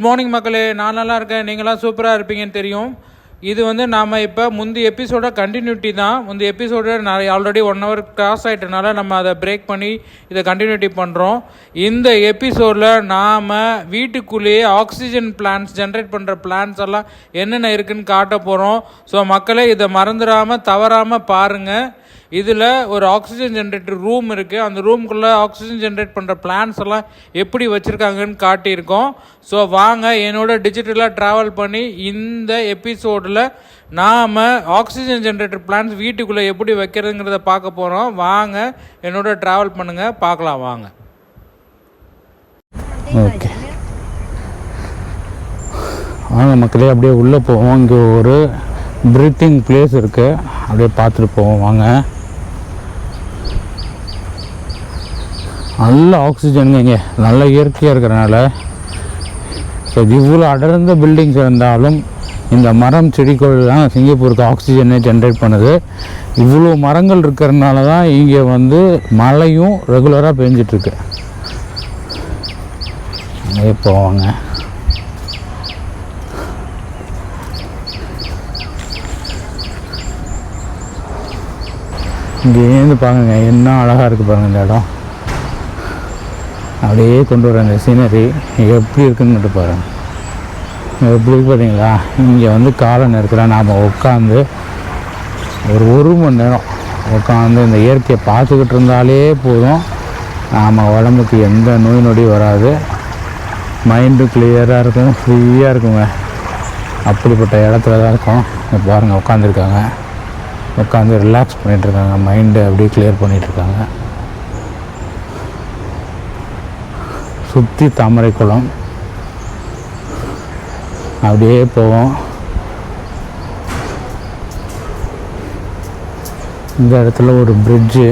Good morning மக்களே. நான் நல்லா இருக்கேன். நீங்களாம் சூப்பராக இருப்பீங்கன்னு தெரியும். இது வந்து நாம் இப்போ முந்தைய எபிசோட கண்டினியூட்டி தான். முந்தைய எபிசோட நான் ஆல்ரெடி ஒன் ஹவர் கிராஸ் ஆகிட்டனால நம்ம அதை பிரேக் பண்ணி இதை கண்டினியூட்டி பண்ணுறோம் இந்த எபிசோடில் நாம் வீட்டுக்குள்ளேயே ஆக்சிஜன் பிளான்ஸ் ஜென்ரேட் பண்ணுற பிளான்ஸ் எல்லாம் என்னென்ன இருக்குதுன்னு காட்ட போகிறோம் ஸோ மக்களே இதை மறந்துடாமல் தவறாமல் பாருங்கள் இதில் ஒரு ஆக்சிஜன் ஜென்ரேட்டர் ரூம் இருக்குது அந்த ரூம்குள்ளே ஆக்சிஜன் ஜென்ரேட் பண்ணுற பிளான்ஸ் எல்லாம் எப்படி வச்சுருக்காங்கன்னு காட்டியிருக்கோம். ஸோ வாங்க என்னோட டிஜிட்டலாக ட்ராவல் பண்ணி இந்த எபிசோடில் நாம் ஆக்சிஜன் ஜென்ரேட்டர் பிளான்ஸ் வீட்டுக்குள்ளே எப்படி வைக்கிறதுங்கிறத பார்க்க போகிறோம் வாங்க என்னோட ட்ராவல் பண்ணுங்கள் பார்க்கலாம் வாங்க. ஓகே வாங்க மக்களே அப்படியே உள்ளே போவோம். இங்கே ஒரு ப்ரீத்திங் பிளேஸ் இருக்குது அப்படியே பார்த்துட்டு போவோம். வாங்க. நல்ல ஆக்சிஜனுங்க இங்கே. நல்ல இயற்கையாக இருக்கிறனால. ஸோ இவ்வளோ அடர்ந்த பில்டிங்ஸ் இருந்தாலும் இந்த மரம் செடி தான் சிங்கப்பூருக்கு ஆக்சிஜனை ஜென்ரேட் பண்ணுது. இவ்வளோ மரங்கள் இருக்கிறதுனால தான் இங்கே வந்து மழையும் ரெகுலராக பெஞ்சிட்ருக்கு. அங்கே போவாங்க இங்கேருந்து பாருங்க என்ன அழகாக இருக்குது பாருங்கள் இந்த இடம். அப்படியே கொண்டு வர அந்த சீனரி எப்படி இருக்குன்னு மட்டும் எப்படி பார்த்தீங்களா? இங்கே வந்து காலை நேரத்தில் நாம் உட்காந்து ஒரு ஒரு மணி நேரம் உட்காந்து இந்த இயற்கையை பார்த்துக்கிட்டு இருந்தாலே போதும். நாம் உடம்புக்கு எந்த நோய் நொடி வராது. மைண்டு கிளியராக இருக்கும். ஃப்ரீயாக இருக்குங்க. அப்படிப்பட்ட இடத்துல தான் இருக்கும். பாருங்கள் உட்காந்துருக்காங்க உட்காந்து ரிலாக்ஸ் பண்ணிகிட்ருக்காங்க மைண்டை அப்படியே கிளியர் பண்ணிகிட்ருக்காங்க சுற்றி தாமரை குளம். அப்படியே போவோம். இந்த இடத்துல ஒரு பிரிட்ஜு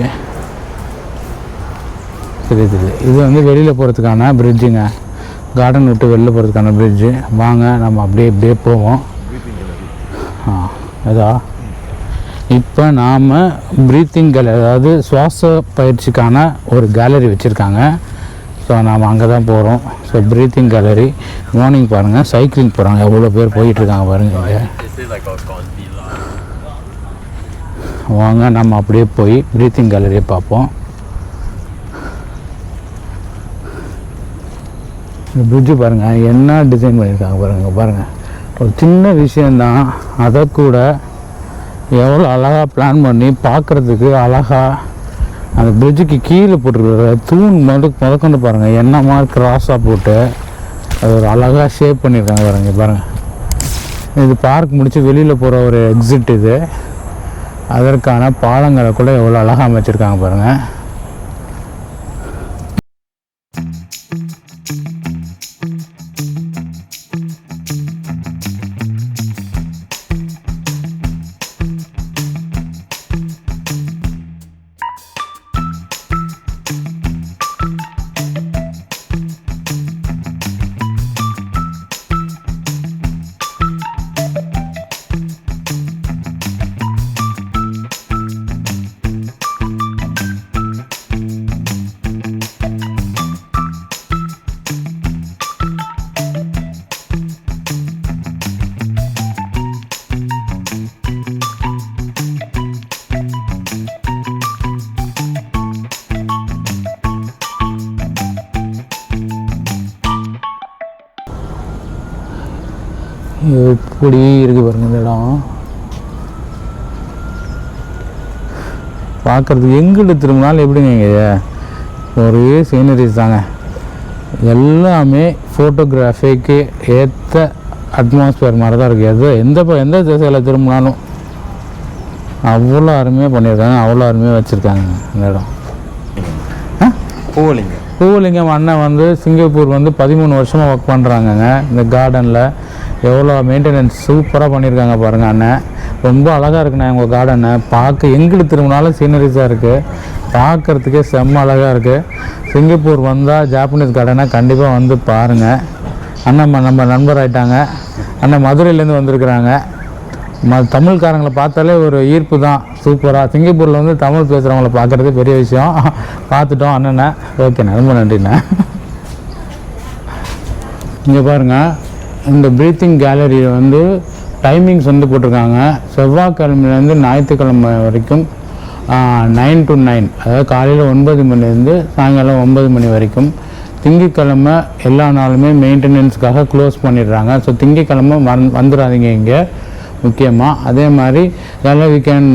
தெரியுது. இது வந்து வெளியில் போகிறதுக்கான பிரிட்ஜுங்க கார்டன் விட்டு வெளில போகிறதுக்கான பிரிட்ஜு வாங்க நம்ம அப்படியே இப்படியே போவோம். ஆ அதா இப்போ நாம் ப்ரீத்திங் கேலரி அதாவது சுவாச பயிற்சிக்கான ஒரு கேலரி வச்சுருக்காங்க. ஸோ நாம் அங்கே தான் போகிறோம் ஸோ ப்ரீத்திங் கேலரி மார்னிங் பாருங்கள் சைக்கிளிங் போகிறாங்க எவ்வளோ பேர் போயிட்டுருக்காங்க பாருங்க வாங்க நம்ம அப்படியே போய் ப்ரீத்திங் கேலரியை பார்ப்போம். இந்த பிரிட்ஜு பாருங்கள் என்ன டிசைன் பண்ணியிருக்காங்க பாருங்கள் பாருங்கள் ஒரு சின்ன விஷயந்தான் அதை கூட எவ்வளோ அழகாக பிளான் பண்ணி பார்க்குறதுக்கு அழகாக அந்த பிரிட்ஜுக்கு கீழே போட்டுருக்க தூண் முத முதக்கொண்டு பாருங்கள் என்ன மாதிரி கிராஸாக போட்டு அது ஒரு அழகாக ஷேப் பண்ணியிருக்காங்க பாருங்க பாருங்கள் இது பார்க் முடித்து வெளியில் போகிற ஒரு எக்ஸிட் இது. அதற்கான பாலங்களை கூட எவ்வளோ அழகாக அமைச்சிருக்காங்க பாருங்கள் எப்படி இருக்கு பாருங்க இந்த இடம். பார்க்குறதுக்கு எங்கிட்ட திரும்பினாலும் எப்படிங்க இங்கே? ஒரே சீனரிஸ் தாங்க. எல்லாமே ஃபோட்டோகிராஃபிக்கு ஏற்ற அட்மாஸ்பியர் மாதிரி தான் இருக்குது எது எந்த எந்த திசையில் திரும்பினாலும் அவ்வளோ அருமையாக பண்ணியிருக்காங்க. அவ்வளோ அருமையாக வச்சுருக்காங்க இந்த இடம். பூவலிங்க பூவலிங்கம். அண்ணன் வந்து சிங்கப்பூர் வந்து பதிமூணு வருஷமாக ஒர்க் பண்ணுறாங்கங்க இந்த கார்டனில் எவ்வளோ மெயின்டெனன்ஸ் சூப்பராக பண்ணியிருக்காங்க பாருங்கள் அண்ணன் ரொம்ப அழகாக இருக்குண்ணே உங்கள் கார்டனை பார்க்க எங்கிட்டு திரும்பினாலும் சீனரிஸாக இருக்குது பார்க்குறதுக்கே செம்ம அழகாக இருக்குது சிங்கப்பூர் வந்தால் ஜாப்பனீஸ் கார்டனை கண்டிப்பாக வந்து பாருங்கள் அண்ணன் நம்ம நண்பர் ஆகிட்டாங்க அண்ணன் மதுரையிலேருந்து வந்திருக்கிறாங்க. ம தமிழ்காரங்களை பார்த்தாலே ஒரு ஈர்ப்பு தான். சூப்பராக சிங்கப்பூரில் வந்து தமிழ் பேசுகிறவங்கள பார்க்குறது பெரிய விஷயம். பார்த்துட்டோம் அண்ணனை. ஓகேண்ணா ரொம்ப நன்றிண்ணா. இங்கே பாருங்கள் இந்த ப்ரீத்திங் கேலரியில் வந்து டைமிங்ஸ் வந்து போட்டிருக்காங்க. செவ்வாய்க்கிழமையிலேருந்து ஞாயிற்றுக்கிழமை வரைக்கும் நைன் டு நைன் அதாவது காலையில் ஒன்பது மணிலேருந்து சாயங்காலம் ஒன்பது மணி வரைக்கும். திங்கக்கிழமை எல்லா நாளுமே மெயின்டெனன்ஸ்க்காக க்ளோஸ் பண்ணிடுறாங்க. ஸோ திங்கக்கிழமை வந் வந்துடாதீங்க இங்கே. முக்கியமாக அதே மாதிரி இதெல்லாம் we can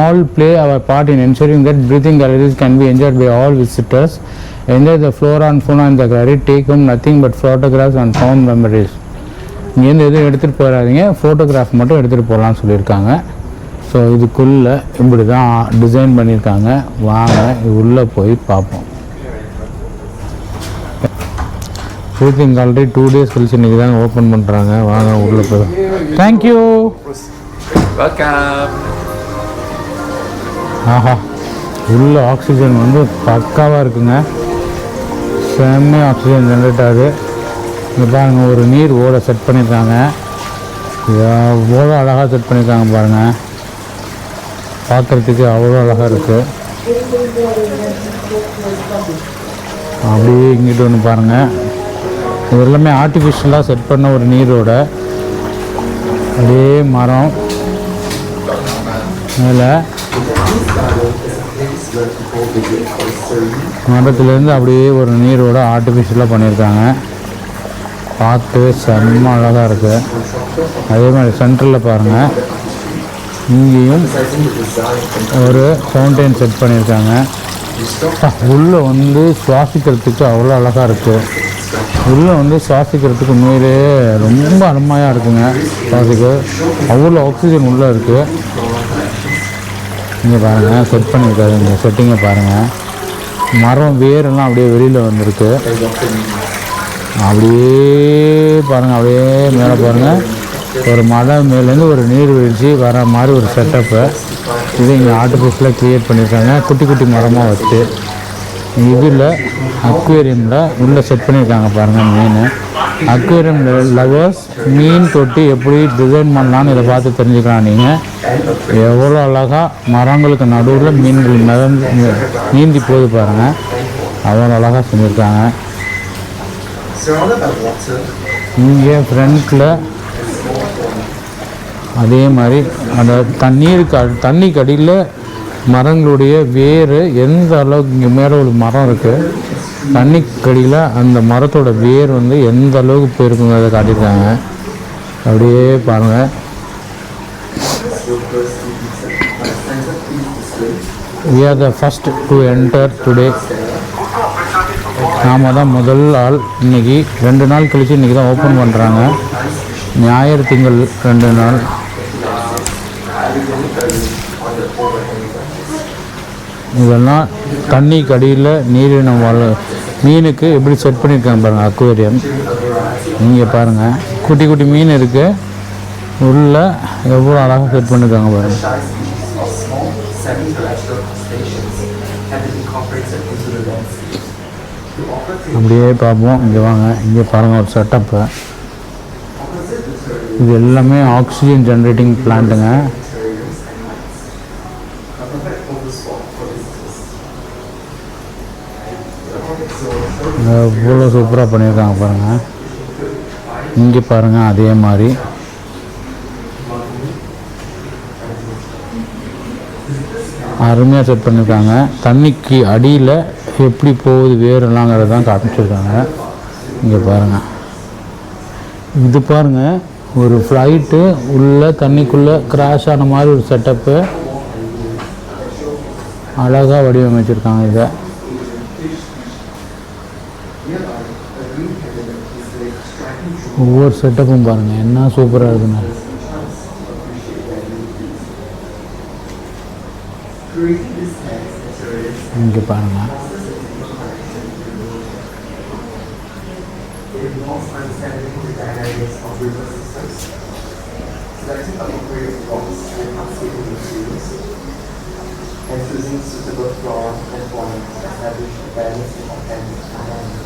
all play our part in ensuring that breathing galleries can be enjoyed by all visitors. Enjoy the flora and fauna இந்த gallery take take nothing but photographs and fond memories இங்கேருந்து எதுவும் எடுத்துகிட்டு போயிடாதீங்க photograph மட்டும் எடுத்துகிட்டு போகலான்னு சொல்லியிருக்காங்க. So இதுக்குள்ளே இப்படி தான் டிசைன் பண்ணியிருக்காங்க. வாங்க இது உள்ளே போய் பார்ப்போம். ஷூட்டிங் ஆல்ரெடி டூ டேஸ் கழிச்சு இன்றைக்கி தான் ஓப்பன் பண்ணுறாங்க வாங்க உள்ளே போய் தேங்க்யூ ஆஹா உள்ள ஆக்சிஜன் வந்து பக்காவாக இருக்குங்க. செம்ம ஆக்சிஜன் ஜென்ரேட் ஆகுது. இங்கே பாருங்க ஒரு நீர் ஓட செட் பண்ணியிருக்காங்க எவ்வளோ அழகாக செட் பண்ணியிருக்காங்க பாருங்கள் பார்க்குறதுக்கு அவ்வளோ அழகாக இருக்குது அப்படியே இங்கிட்டு ஒன்று பாருங்கள் இது எல்லாமே ஆர்டிஃபிஷியலாக செட் பண்ண ஒரு நீரோட அப்படியே மரம். மேலே மரத்துலேருந்து அப்படியே ஒரு நீரோட ஆர்டிஃபிஷியலாக பண்ணியிருக்காங்க பார்க்கவே செம்ம அழகாக இருக்குது அதே மாதிரி சென்டரில் பாருங்கள் இங்கேயும் ஒரு ஃபவுண்டைன் செட் பண்ணியிருக்காங்க. உள்ளே வந்து சுவாசிக்கிறதுக்கு அவ்வளோ அழகாக இருக்குது உள்ளே வந்து சுவாசிக்கிறதுக்கு உண்மையிலேயே ரொம்ப அருமையாக இருக்குங்க சுவாசிக்க. அவ்வளோ ஆக்சிஜன் உள்ளே இருக்குது இங்கே பாருங்கள் செட் பண்ணியிருக்காரு. இந்த செட்டிங்கை பாருங்கள் மரம் வேரெல்லாம் அப்படியே வெளியில் வந்திருக்கு. அப்படியே பாருங்கள் அப்படியே மேலே பாருங்கள் ஒரு மலை மேலேருந்து ஒரு நீர்வீழ்ச்சி வர மாதிரி ஒரு செட்டப்பு இது இங்கே ஆர்டிஃபிஷியலாக க்ரியேட் பண்ணியிருக்காங்க. குட்டி குட்டி மரமாக வச்சு. இதில் அக்வேரியமில் உள்ளே செட் பண்ணியிருக்காங்க பாருங்கள் மீன். அக்வேரியம் லவர்ஸ் மீன் தொட்டி எப்படி டிசைன் பண்ணலான்னு இதை பார்த்து தெரிஞ்சுக்கலாம் நீங்கள் எவ்வளோ அழகாக மரங்களுக்கு நடுவில் மீன்கள் மிதந்து நீந்தி போகுது பாருங்கள் அவ்வளோ அழகாக செஞ்சுருக்காங்க. இங்கே ஃப்ரண்ட்டில் அதே மாதிரி அந்த தண்ணீருக்கு அடி- தண்ணிக்கு அடியில் மரங்களுடைய வேர் எந்த அளவுக்கு இங்கே மேலே ஒரு மரம் இருக்குது தண்ணிக்கு அடியில் அந்த மரத்தோட வேர் வந்து எந்த அளவுக்கு போயிருக்குங்கிறத காட்டியிருக்காங்க. அப்படியே பாருங்கள் we are the first to enter today நாம் தான் முதல் ஆள். இன்னைக்கு ரெண்டு நாள் கழிச்சு இன்றைக்கி தான் ஓப்பன் பண்ணுறாங்க ஞாயிறு திங்கள் ரெண்டு நாள். இதெல்லாம் தண்ணிக்கு அடியில் நீரினம் வாழ மீனுக்கு எப்படி செட் பண்ணியிருக்காங்க பாருங்கள் அக்வேரியம் நீங்கள் பாருங்கள் குட்டி குட்டி மீன் இருக்குது உள்ள எவ்வளோ அழகாக செட் பண்ணியிருக்காங்க பாருங்கள் அப்படியே பார்ப்போம். இங்கே வாங்க. இங்கே பாருங்கள் ஒரு செட்டப்பு இது எல்லாமே ஆக்சிஜன் ஜென்ரேட்டிங் பிளான்ட்டுங்க இவ்வளோ சூப்பராக பண்ணியிருக்காங்க பாருங்கள் இங்கே பாருங்கள் அதே மாதிரி. அருமையாக செட் பண்ணியிருக்காங்க. தண்ணிக்கு அடியில் எப்படி போகுது வேரெல்லாங்கிறத தான் காமிச்சிருக்காங்க. இங்கே பாருங்கள் இது பாருங்கள் ஒரு ஃப்ளைட்டு உள்ளே தண்ணிக்குள்ளே கிராஷ் ஆன மாதிரி ஒரு செட்டப்பு அழகாக வடிவமைச்சிருக்காங்க இதை. ஒவ்வொரு செட்டப்பும் பாருங்கள் என்ன சூப்பராக இருக்குண்ணா இங்கே பாருங்கள் establish a balance in organic environment.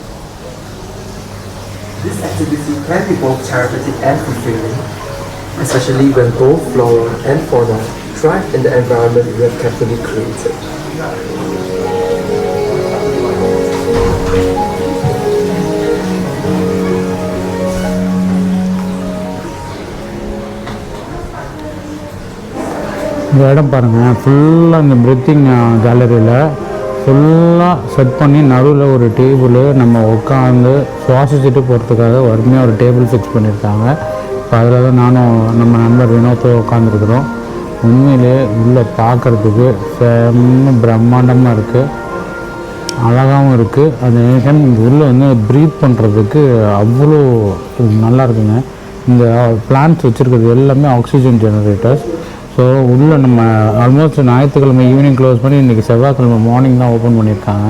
This activity can be both therapeutic and fulfilling, especially when both flora and fauna thrive in the environment we have carefully created. இந்த இடம் பாருங்கள் ஃபுல்லாக இந்த பிரீத்திங் கேலரியில் ஃபுல்லாக செட் பண்ணி நடுவில் ஒரு டேபிள் நம்ம உட்காந்து சுவாசிச்சுட்டு போகிறதுக்காக வறுமையாக ஒரு டேபிள் ஃபிக்ஸ் பண்ணியிருக்காங்க. இப்போ அதில் தான் நானும் நம்ம நண்பர் வினோத்தோ உட்காந்துருக்குறோம் உண்மையிலே உள்ளே பார்க்குறதுக்கு செம்ம பிரம்மாண்டமாக இருக்குது அழகாகவும் இருக்குது அது நேரம் உள்ளே வந்து ப்ரீத் பண்ணுறதுக்கு அவ்வளோ நல்லா இருக்குங்க. இந்த பிளான்ஸ் வச்சுருக்கிறது எல்லாமே ஆக்சிஜன் ஜெனரேட்டர்ஸ் ஸோ உள்ளே நம்ம ஆல்மோஸ்ட் ஞாயிற்றுக்கிழமை ஈவினிங் க்ளோஸ் பண்ணி இன்றைக்கி செவ்வாய்க்கிழமை மார்னிங் தான் ஓப்பன் பண்ணியிருக்காங்க.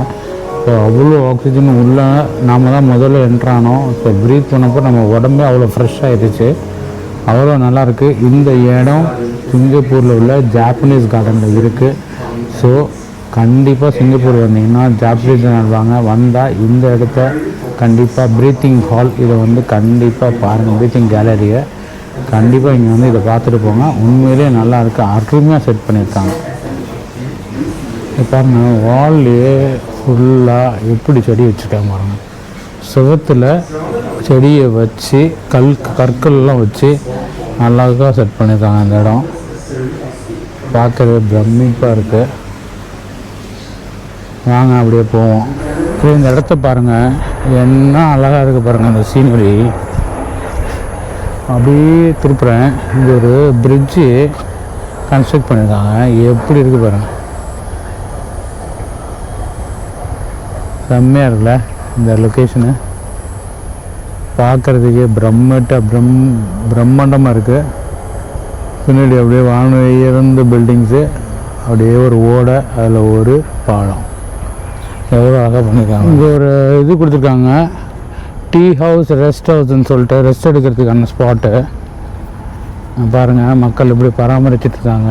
ஸோ அவ்வளோ ஆக்சிஜன் உள்ளே நாம் தான் முதல்ல என்ட்ரானோம் ஸோ ப்ரீத் பண்ணப்போ நம்ம உடம்பே அவ்வளோ ஃப்ரெஷ் ஆயிடுச்சு. அவ்வளோ நல்லாயிருக்கு இந்த இடம் சிங்கப்பூரில் உள்ள ஜாப்பனீஸ் கார்டனில் இருக்குது ஸோ கண்டிப்பாக சிங்கப்பூர் வந்தீங்கன்னா ஜாப்பனீஸ் வாங்க. வந்தால் இந்த இடத்த கண்டிப்பாக ப்ரீத்திங் ஹால் இதை வந்து கண்டிப்பாக பாருங்கள் ப்ரீத்திங் கேலரியை கண்டிப்பாக இங்கே வந்து இதை பார்த்துட்டு போங்க. உண்மையிலேயே நல்லா இருக்குது அருமையாக செட் பண்ணியிருக்காங்க. இது பாருங்க வால்லையே ஃபுல்லாக எப்படி செடி வச்சுருக்காங்க பாருங்க. சுவத்தில் செடியை வச்சு கல் கற்கள்லாம் வச்சு அழகாக செட் பண்ணியிருக்காங்க அந்த இடம். பார்க்கறது பிரமிப்பாக இருக்குது வாங்க அப்படியே போவோம். இந்த இடத்த பாருங்கள் என்ன அழகாக இருக்குது பாருங்கள் அந்த சீனரி. அப்படியே திருப்புறேன். இங்கே ஒரு பிரிட்ஜு கன்ஸ்ட்ரக்ட் பண்ணியிருக்காங்க. எப்படி இருக்குது பாருங்கள் செம்மையாக இருக்குல்ல இந்த லொக்கேஷனு பார்க்குறதுக்கே பிரம்மட்ட பிரம் பிரம்மாண்டமாக இருக்குது பின்னாடி அப்படியே வான உயர்ந்த பில்டிங்ஸு அப்படியே ஒரு ஓடை அதில் ஒரு பாலம். எவ்வளோ அழகாக பண்ணியிருக்காங்க. இங்கே ஒரு இது கொடுத்துருக்காங்க. டீ ஹவுஸ் ரெஸ்ட் ஹவுஸ்ன்னு சொல்லிட்டு ரெஸ்ட் எடுக்கிறதுக்கான ஸ்பாட்டு. பாருங்கள் மக்கள் எப்படி பராமரிச்சுட்டு இருக்காங்க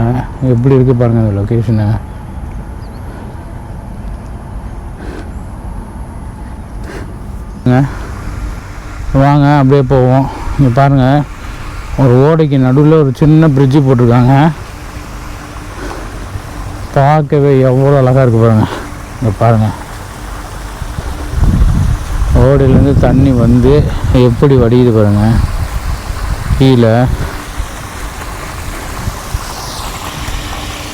எப்படி இருக்குது பாருங்கள் இந்த லொக்கேஷனு வாங்க அப்படியே போவோம். இங்கே பாருங்கள் ஒரு ஓடைக்கு நடுவில் ஒரு சின்ன பிரிட்ஜு போட்டிருக்காங்க. பார்க்கவே எவ்வளோ அழகாக இருக்குது பாருங்கள் இங்கே பாருங்கள் ஓடையிலேருந்து தண்ணி வந்து எப்படி வடியுது பாருங்கள் கீழே.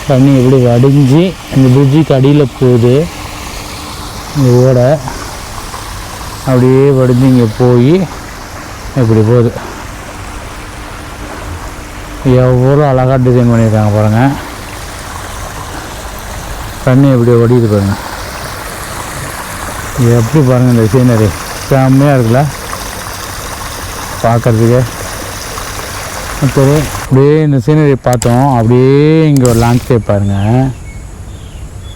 தண்ணி எப்படி வடிஞ்சு இந்த பிரிட்ஜுக்கு அடியில் போகுது. இந்த ஓடை. அப்படியே வடிஞ்சு இங்கே போய் இப்படி போகுது. எவ்வளோ அழகாக டிசைன் பண்ணியிருக்காங்க பாருங்கள் தண்ணி எப்படி ஓடிது பாருங்கள் எப்படி பாருங்கள் இந்த சீனரி செம்மையாக இருக்குல்ல? பார்க்குறதுக்கு சரி அப்படியே இந்த சீனரி பார்த்தோம். அப்படியே இங்கே ஒரு லேண்ட்ஸ்கேப் பாருங்கள்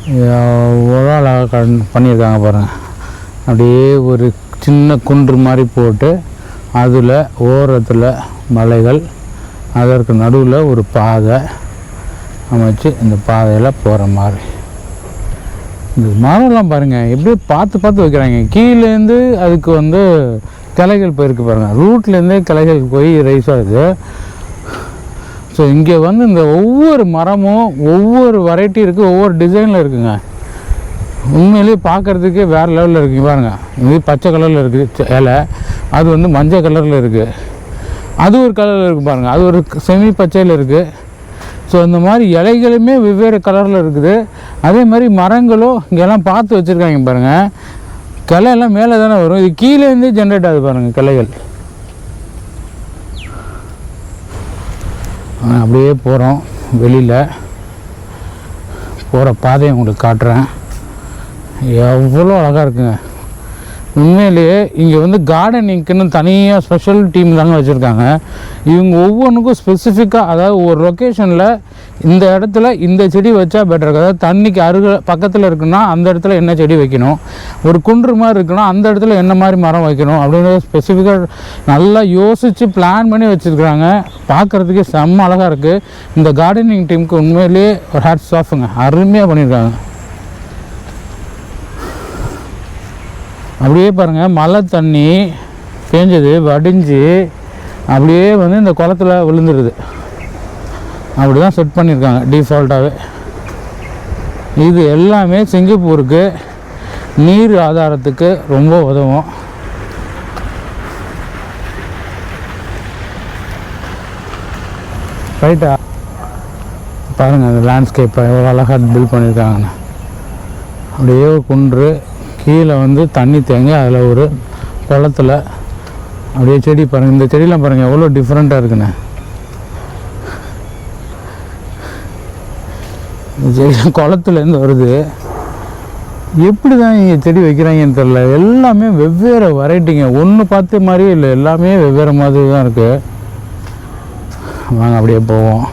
எவ்வளோ அழகாக கண் பண்ணியிருக்காங்க பாருங்கள் அப்படியே ஒரு சின்ன குன்று மாதிரி போட்டு அதில் ஓரத்தில் மலைகள் அதற்கு நடுவில் ஒரு பாதை. அமைச்சு இந்த பாதையில் போகிற மாதிரி. இந்த மரம்லாம் பாருங்கள் எப்படியோ பார்த்து பார்த்து வைக்கிறாங்க. கீழேருந்து அதுக்கு வந்து கிளைகள் போயிருக்கு பாருங்கள் ரூட்லேருந்தே கிளைகள் போய் ரைஸ் ஆகுது. ஸோ இங்கே வந்து இந்த ஒவ்வொரு மரமும் ஒவ்வொரு வெரைட்டி இருக்குது ஒவ்வொரு டிசைனில் இருக்குங்க. உண்மையிலேயே பார்க்குறதுக்கே வேறு லெவலில் இருக்குங்க பாருங்க. இது பச்சை கலரில் இருக்குது இலை. அது வந்து மஞ்சள் கலரில் இருக்குது அது ஒரு கலரில் இருக்குது பாருங்கள் அது ஒரு செமி பச்சையில் இருக்குது ஸோ இந்த மாதிரி இலைகளுமே வெவ்வேறு கலரில் இருக்குது. அதே மாதிரி மரங்களும் இங்கெல்லாம் பார்த்து வச்சுருக்காங்க பாருங்கள் கிளையெல்லாம் மேலே தானே வரும். இது கீழேருந்து ஜென்ரேட் ஆகுது பாருங்கள் கிளைகள். அப்படியே போகிறோம் வெளியில். போகிற பாதையை உங்களுக்கு காட்டுறேன். எவ்வளோ அழகாக இருக்குங்க. உண்மையிலேயே இங்கே வந்து கார்டனிங்க்குன்னு தனியாக ஸ்பெஷல் டீம் தாங்க வச்சுருக்காங்க. இவங்க ஒவ்வொன்றுக்கும் ஸ்பெசிஃபிக்காக அதாவது ஒரு லொக்கேஷனில் இந்த இடத்துல இந்த செடி வச்சா பெட்டர் அதாவது தண்ணிக்கு அருக பக்கத்தில் இருக்குன்னா அந்த இடத்துல என்ன செடி வைக்கணும்? ஒரு குன்று மாதிரி இருக்குன்னா அந்த இடத்துல என்ன மாதிரி மரம் வைக்கணும்? அப்படின்றத ஸ்பெசிஃபிக்காக நல்லா யோசித்து பிளான் பண்ணி வச்சுருக்குறாங்க. பார்க்குறதுக்கே செம்ம அழகாக இருக்குது இந்த கார்டனிங் டீமுக்கு உண்மையிலேயே ஒரு ஹேட்ஸ் ஆஃபுங்க அருமையாக பண்ணியிருக்காங்க அப்படியே பாருங்கள் மழை தண்ணி பேஞ்சது வடிஞ்சு அப்படியே வந்து இந்த குளத்துல விழுந்துருது. அப்படி தான் செட் பண்ணியிருக்காங்க டிஃபால்ட்டாகவே இது எல்லாமே சிங்கப்பூருக்கு நீர் ஆதாரத்துக்கு ரொம்ப உதவும். ரைட்டா பாருங்கள் அந்த லேண்ட்ஸ்கேப்பை எவ்வளோ அழகாக பில்ட் பண்ணியிருக்காங்கண்ணா அப்படியே குன்று கீழே வந்து தண்ணி தேங்கி அதில் ஒரு குளத்துல அப்படியே செடி பாருங்கள் இந்த செடியெலாம் பாருங்கள் எவ்வளோ டிஃப்ரெண்ட்டாக இருக்குண்ணே இந்த செடி குளத்துலேருந்து வருது. எப்படி தான் இங்கே செடி வைக்கிறாங்கன்னு தெரில எல்லாமே வெவ்வேறு வெரைட்டிங்க ஒன்று பார்த்து மாதிரியே இல்லை. எல்லாமே வெவ்வேறு மாதிரி தான் இருக்குது வாங்க அப்படியே போவோம்.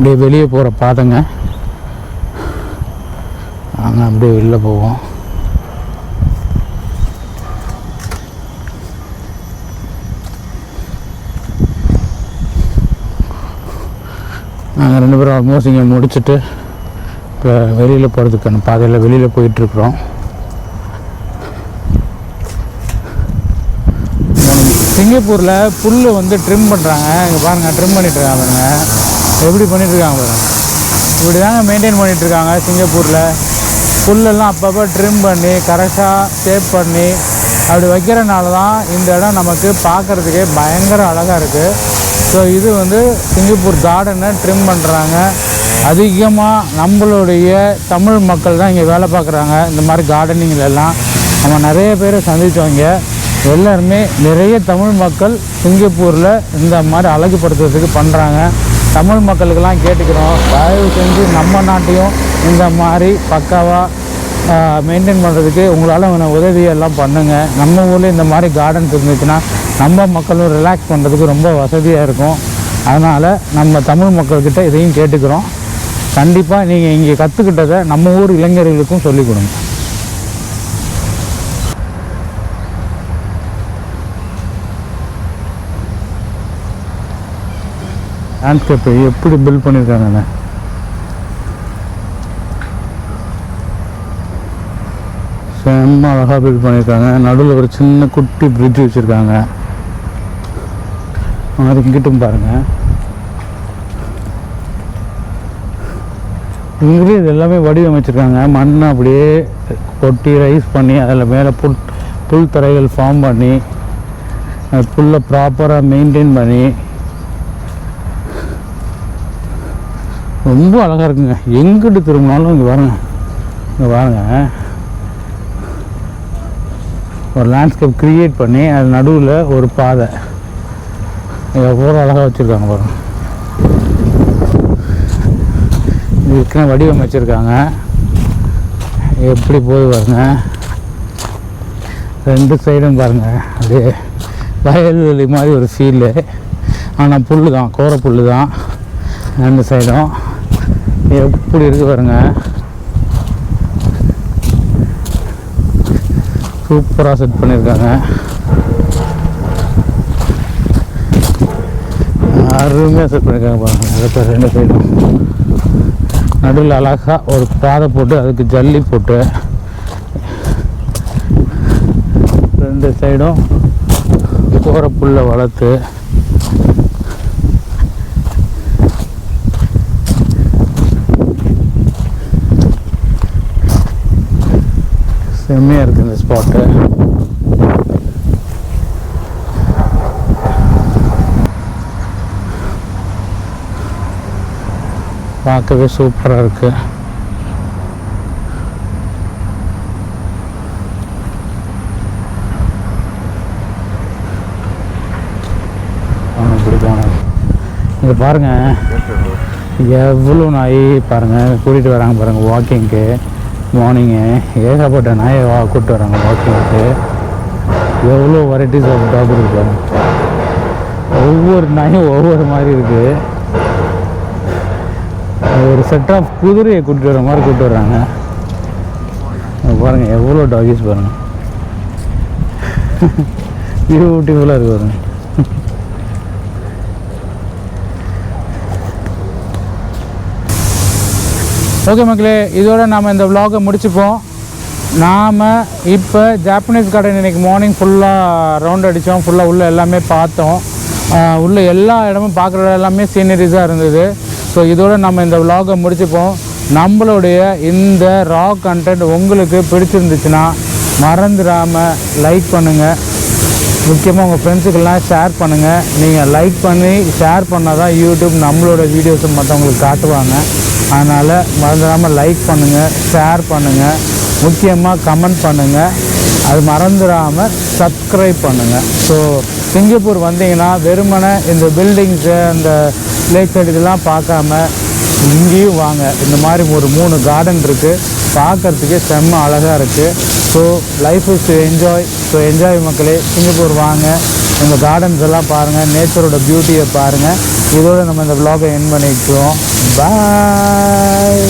அப்படியே வெளியே போகிற பாதைங்க. நாங்கள் அப்படியே வெளில போவோம். நாங்கள் ரெண்டு பேரும் ஆல்மோஸ்ட் இங்கே முடிச்சுட்டு இப்போ வெளியில் போகிறதுக்கான பாதையில் வெளியில் போயிட்டுருக்குறோம். சிங்கப்பூரில் புல் வந்து ட்ரிம் பண்ணுறாங்க இங்கே பாருங்கள் ட்ரிம் பண்ணிட்டு இருக்காங்க பாருங்கள் எப்படி பண்ணிட்டுருக்காங்க பாருங்க. இப்படி தாங்க மெயின்டைன் பண்ணிட்டு இருக்காங்க சிங்கப்பூரில். புல்லெல்லாம் அப்பப்போ ட்ரிம் பண்ணி கரெக்டாக ஷேப் பண்ணி அப்படி வைக்கிறனால தான் இந்த இடம் நமக்கு பார்க்குறதுக்கே பயங்கர அழகாக இருக்குது ஸோ இது வந்து சிங்கப்பூர் கார்டனை ட்ரிம் பண்ணுறாங்க அதிகமாக நம்மளுடைய தமிழ் மக்கள் தான் இங்கே வேலை பார்க்குறாங்க. இந்த மாதிரி கார்டனிங்ல எல்லாம். நம்ம நிறைய பேரை சந்தித்தவங்க எல்லாருமே நிறைய தமிழ் மக்கள் சிங்கப்பூரில் இந்த மாதிரி அழகுபடுத்துறதுக்கு பண்ணுறாங்க தமிழ் மக்களுக்கெல்லாம் கேட்டுக்கிறோம். தயவு செஞ்சு நம்ம நாட்டையும் இந்த மாதிரி பக்காவாக மெயின்டைன் பண்ணுறதுக்கு உங்களால் உதவியெல்லாம் பண்ணுங்கள் நம்ம ஊரில் இந்த மாதிரி கார்டன்ஸ் இருந்துச்சுன்னா நம்ம மக்களும் ரிலாக்ஸ் பண்ணுறதுக்கு ரொம்ப வசதியாக இருக்கும். அதனால் நம்ம தமிழ் மக்கள்கிட்ட இதையும் கேட்டுக்கிறோம். கண்டிப்பாக நீங்கள் இங்கே கற்றுக்கிட்டதை நம்ம ஊர் இளைஞர்களுக்கும் சொல்லிக் கொடுங்க. லேண்ட்ஸ்கேப்பை எப்படி பில்ட் பண்ணியிருக்காங்கண்ணே செம்ம அழகாக பில்ட் பண்ணியிருக்காங்க நடுவில் ஒரு சின்ன குட்டி பிரிட்ஜ் வச்சுருக்காங்க. அது இங்கிட்டும் பாருங்கள் இங்கே இது எல்லாமே வடிவமைச்சிருக்காங்க. மண்ணை அப்படியே கொட்டி ரைஸ் பண்ணி அதில் மேலே புல் புல் தரைகள் ஃபார்ம் பண்ணி புல்லை ப்ராப்பராக மெயின்டைன் பண்ணி ரொம்ப அழகாக இருக்குங்க. எங்கிட்டு திரும்பினாலும் இங்கே பாருங்க. இங்கே பாருங்க. ஒரு லேண்ட்ஸ்கேப் க்ரியேட் பண்ணி அது நடுவில் ஒரு பாதை. எவ்வளோ அழகாக வச்சுருக்காங்க பாருங்க. இதுக்குன்னு வடிவமைச்சிருக்காங்க எப்படி போய் பாருங்க. ரெண்டு சைடும் பாருங்கள் அப்படியே வயல்வெளி மாதிரி ஒரு ஃபீலு ஆனால் புல் தான் கோர புல் தான் ரெண்டு சைடும். எப்படி இருக்கு பாருங்க. சூப்பராக செட் பண்ணியிருக்காங்க அருமையாக செட் பண்ணியிருக்காங்க பாருங்க. அடுத்த ரெண்டு சைடும் நடுவில் அழகாக ஒரு பாதை போட்டு அதுக்கு ஜல்லி போட்டு. ரெண்டு சைடும் கோர புல்லை வளர்த்து செம்மையாக இருக்குது இந்த ஸ்பாட்டு பார்க்கவே சூப்பராக இருக்குது இங்கே பாருங்க. எவ்வளோ நாய் பாருங்க. கூட்டிகிட்டு வராங்க பாருங்கள் வாக்கிங்க்கு மார்னிங்கு eh? ஏகப்பட்ட நாயை வா கூப்பிட்டு வராங்க வாக்கிங்க்கு எவ்வளோ வெரைட்டிஸ் ஆஃப் டாக் இருக்கு. ஒவ்வொரு நாயும் ஒவ்வொரு மாதிரி இருக்குது ஒரு செட் ஆஃப் குதிரையை கூப்பிட்டு வர மாதிரி கூப்பிட்டு வர்றாங்க பாருங்கள் எவ்வளோ டாகிஸ் பாருங்கள் பியூட்டிஃபுல்லாக இருக்கு பாருங்கள் ஓகே மக்களே இதோட நாம் இந்த விலாகை முடிச்சுப்போம். நாம் இப்போ ஜாப்பனீஸ் கார்டன் இன்னைக்கு மார்னிங் ஃபுல்லாக ரவுண்ட் அடித்தோம் ஃபுல்லாக உள்ள எல்லாமே பார்த்தோம். உள்ள எல்லா இடமும் பார்க்குற எல்லாமே சீனரிஸாக இருந்தது. ஸோ இதோட நம்ம இந்த விலாகை முடிச்சுப்போம். நம்மளுடைய இந்த ரா கண்டென்ட் உங்களுக்கு பிடிச்சிருந்துச்சுன்னா மறந்துடாமல் லைக் பண்ணுங்கள் முக்கியமாக உங்கள் ஃப்ரெண்ட்ஸுக்கெல்லாம் ஷேர் பண்ணுங்கள் நீங்கள் லைக் பண்ணி ஷேர் பண்ணால் தான் யூடியூப் நம்மளோட வீடியோஸை மற்றவங்களுக்கு காட்டுவாங்க. அதனால் மறந்துடாமல் லைக் பண்ணுங்கள் ஷேர் பண்ணுங்கள் முக்கியமாக கமெண்ட் பண்ணுங்கள் அது மறந்துடாமல் சப்ஸ்கிரைப் பண்ணுங்கள் ஸோ சிங்கப்பூர் வந்தீங்கன்னா வெறுமனை இந்த பில்டிங்ஸு அந்த லேக் சைடு இதெல்லாம் பார்க்காம இங்கேயும் வாங்க. இந்த மாதிரி ஒரு மூணு கார்டன் இருக்குது பார்க்கறதுக்கே செம்ம அழகாக இருக்குது so life is to enjoy so enjoy மக்களே சிங்கப்பூர் வாங்க. இந்த கார்டன்ஸ் எல்லாம் பாருங்கள் நேச்சரோட பியூட்டியை பாருங்கள் இதோட நம்ம இந்த vlog-அ என் பண்ணிக்கிறோம். பாய்